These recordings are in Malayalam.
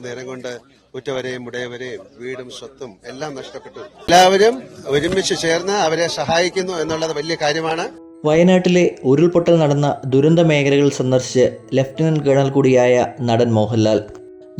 നേരം കൊണ്ട് ഉറ്റവരെയും ഉടയവരെയും വീടും സ്വത്തും എല്ലാം നഷ്ടപ്പെട്ടു. എല്ലാവരും ഒരുമിച്ച് ചേർന്ന് അവരെ സഹായിക്കുന്നു എന്നുള്ളത് വലിയ കാര്യമാണ്. വയനാട്ടിലെ ഉരുൾപൊട്ടൽ നടന്ന ദുരന്ത മേഖലകൾ സന്ദർശിച്ച് ലഫ്റ്റനന്റ് കേണൽ കൂടിയായ നടൻ മോഹൻലാൽ.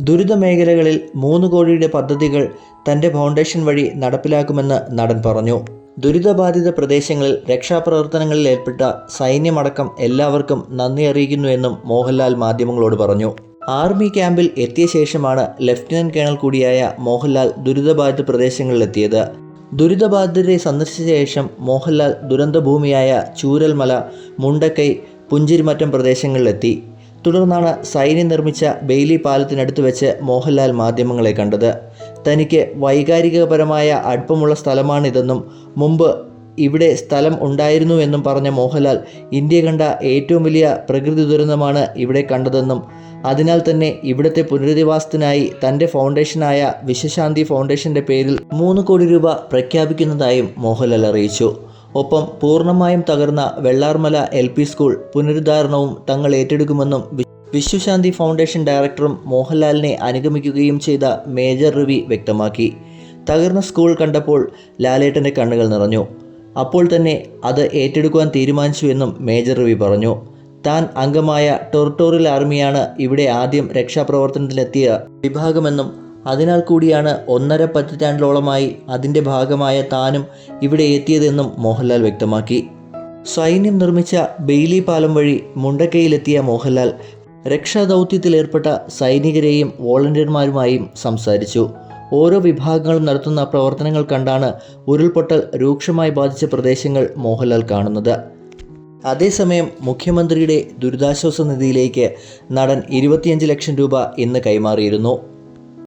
ദുരിത മേഖലകളിൽ മൂന്ന് കോടിയുടെ പദ്ധതികൾ തന്റെ ഫൗണ്ടേഷൻ വഴി നടപ്പിലാക്കുമെന്ന് നടൻ പറഞ്ഞു. ദുരിതബാധിത പ്രദേശങ്ങളിൽ രക്ഷാപ്രവർത്തനങ്ങളിൽ ഏർപ്പെട്ട സൈന്യമടക്കം എല്ലാവർക്കും നന്ദി അറിയിക്കുന്നുവെന്നും മോഹൻലാൽ മാധ്യമങ്ങളോട് പറഞ്ഞു. ആർമി ക്യാമ്പിൽ എത്തിയ ശേഷമാണ് ലഫ്റ്റനന്റ് കേണൽ കൂടിയായ മോഹൻലാൽ ദുരിതബാധിത പ്രദേശങ്ങളിലെത്തിയത്. ദുരിതബാധിതരെ സന്ദർശിച്ച ശേഷം മോഹൻലാൽ ദുരന്തഭൂമിയായ ചൂരൽമല മുണ്ടക്കൈ പുഞ്ചിരിമറ്റം പ്രദേശങ്ങളിലെത്തി. തുടർന്നാണ് സൈന്യം നിർമ്മിച്ച ബെയ്ലി പാലത്തിനടുത്ത് വെച്ച് മോഹൻലാൽ മാധ്യമങ്ങളെ കണ്ടത്. തനിക്ക് വൈകാരികപരമായ അടുപ്പമുള്ള സ്ഥലമാണിതെന്നും മുമ്പ് ഇവിടെ സ്ഥലം ഉണ്ടായിരുന്നുവെന്നും പറഞ്ഞ മോഹൻലാൽ ഇന്ത്യ കണ്ട ഏറ്റവും വലിയ പ്രകൃതി ദുരന്തമാണ് ഇവിടെ കണ്ടതെന്നും. അതിനാൽ തന്നെ ഇവിടുത്തെ പുനരധിവാസത്തിനായി തന്റെ ഫൗണ്ടേഷനായ വിശ്വശാന്തി ഫൗണ്ടേഷന്റെ പേരിൽ മൂന്ന് കോടി രൂപ പ്രഖ്യാപിക്കുന്നതായും മോഹൻലാൽ അറിയിച്ചു. ഒപ്പം പൂർണമായും തകർന്ന വെള്ളാർമല എൽ സ്കൂൾ പുനരുദ്ധാരണവും തങ്ങൾ ഏറ്റെടുക്കുമെന്നും വിശ്വശാന്തി ഫൗണ്ടേഷൻ ഡയറക്ടറും മോഹൻലാലിനെ അനുഗമിക്കുകയും ചെയ്ത മേജർ രവി വ്യക്തമാക്കി. തകർന്ന സ്കൂൾ കണ്ടപ്പോൾ ലാലേട്ടന്റെ കണ്ണുകൾ നിറഞ്ഞു. അപ്പോൾ തന്നെ അത് ഏറ്റെടുക്കുവാൻ തീരുമാനിച്ചു എന്നും മേജർ റവി പറഞ്ഞു. താൻ അംഗമായ ടെറിട്ടോറിയൽ ആർമിയാണ് ഇവിടെ ആദ്യം രക്ഷാപ്രവർത്തനത്തിലെത്തിയ വിഭാഗമെന്നും അതിനാൽ കൂടിയാണ് ഒന്നര പതിറ്റാണ്ടിലോളമായി അതിന്റെ ഭാഗമായ താനും ഇവിടെ എത്തിയതെന്നും മോഹൻലാൽ വ്യക്തമാക്കി. സൈന്യം നിർമ്മിച്ച ബെയ്ലി പാലം വഴി മുണ്ടക്കയിലെത്തിയ മോഹൻലാൽ രക്ഷാദൗത്യത്തിലേർപ്പെട്ട സൈനികരെയും വോളണ്ടിയർമാരുമായും സംസാരിച്ചു. ഓരോ വിഭാഗങ്ങളും നടത്തുന്ന പ്രവർത്തനങ്ങൾ കണ്ടാണ് ഉരുൾപൊട്ടൽ രൂക്ഷമായി ബാധിച്ച പ്രദേശങ്ങൾ മോഹൻലാൽ കാണുന്നത്. അതേസമയം മുഖ്യമന്ത്രിയുടെ ദുരിതാശ്വാസ നിധിയിലേക്ക് നടൻ ഇരുപത്തിയഞ്ച് ലക്ഷം രൂപ ഇന്ന് കൈമാറിയിരുന്നു.